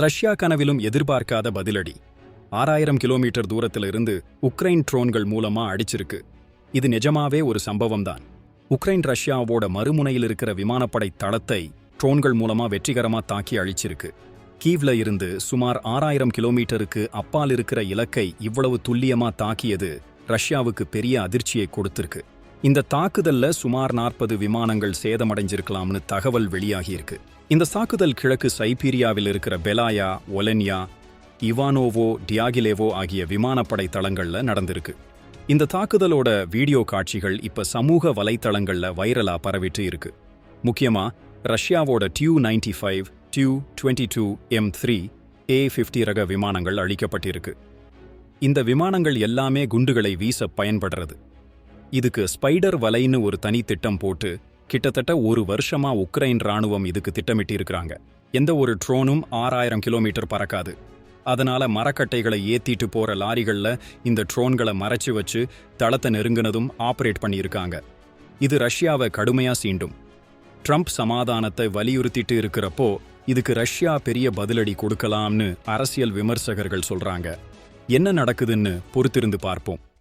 Russia கனவிலும் எதிர்பார்க்காத பதிலடி. ஆறாயிரம் கிலோமீட்டர் தூரத்திலிருந்து உக்ரைன் ட்ரோன்கள் மூலமா அடிச்சிருக்கு. இது நிஜமாவே ஒரு சம்பவம் தான் உக்ரைன் ரஷ்யாவோட மறுமுனையில் இருக்கிற விமானப்படை தளத்தை ட்ரோன்கள் மூலமா வெற்றிகரமா தாக்கி அழிச்சிருக்கு. கீவ்ல இருந்து சுமார் ஆறாயிரம் கிலோமீட்டருக்கு அப்பால் இருக்கிற இலக்கை இவ்வளவு துல்லியமா தாக்கியது ரஷ்யாவுக்கு பெரிய அதிர்ச்சியை கொடுத்திருக்கு. இந்த தாக்குதல்ல சுமார் நாற்பது விமானங்கள் சேதமடைஞ்சிருக்கலாம்னு தகவல் வெளியாகியிருக்கு. இந்த தாக்குதல் கிழக்கு சைபீரியாவில் இருக்கிற பெலாயா ஒலென்யா இவானோவோ டியாகிலேவோ ஆகிய விமானப்படை தளங்கள்ல நடந்திருக்கு. இந்த தாக்குதலோட வீடியோ காட்சிகள் இப்ப சமூக வலைத்தளங்கள்ல வைரலா பரவிட்டு இருக்கு. முக்கியமா ரஷ்யாவோட Tu ninety five Tu twenty two M three A fifty ரக விமானங்கள் அழிக்கப்பட்டிருக்கு. இந்த விமானங்கள் எல்லாமே குண்டுகளை வீச பயன்படுறது. இதுக்கு ஸ்பைடர் வலைன்னு ஒரு தனி திட்டம் போட்டு கிட்டத்தட்ட ஒரு வருஷமா உக்ரைன் ராணுவம் இதுக்கு திட்டமிட்டு இருக்கிறாங்க எந்த ஒரு ட்ரோனும் ஆறாயிரம் கிலோமீட்டர் பறக்காது. அதனால மரக்கட்டைகளை ஏத்திட்டு போற லாரிகள்ல இந்த ட்ரோன்களை மறைச்சு வச்சு தளத்தை நெருங்கினதும் ஆபரேட் பண்ணியிருக்காங்க. இது ரஷ்யாவை கடுமையா சீண்டும். ட்ரம்ப் சமாதானத்தை வலியுறுத்திட்டு இருக்கிறப்போ இதுக்கு ரஷ்யா பெரிய பதிலடி கொடுக்கலாம்னு அரசியல் விமர்சகர்கள் சொல்றாங்க. என்ன நடக்குதுன்னு பொறுத்திருந்து பார்ப்போம்.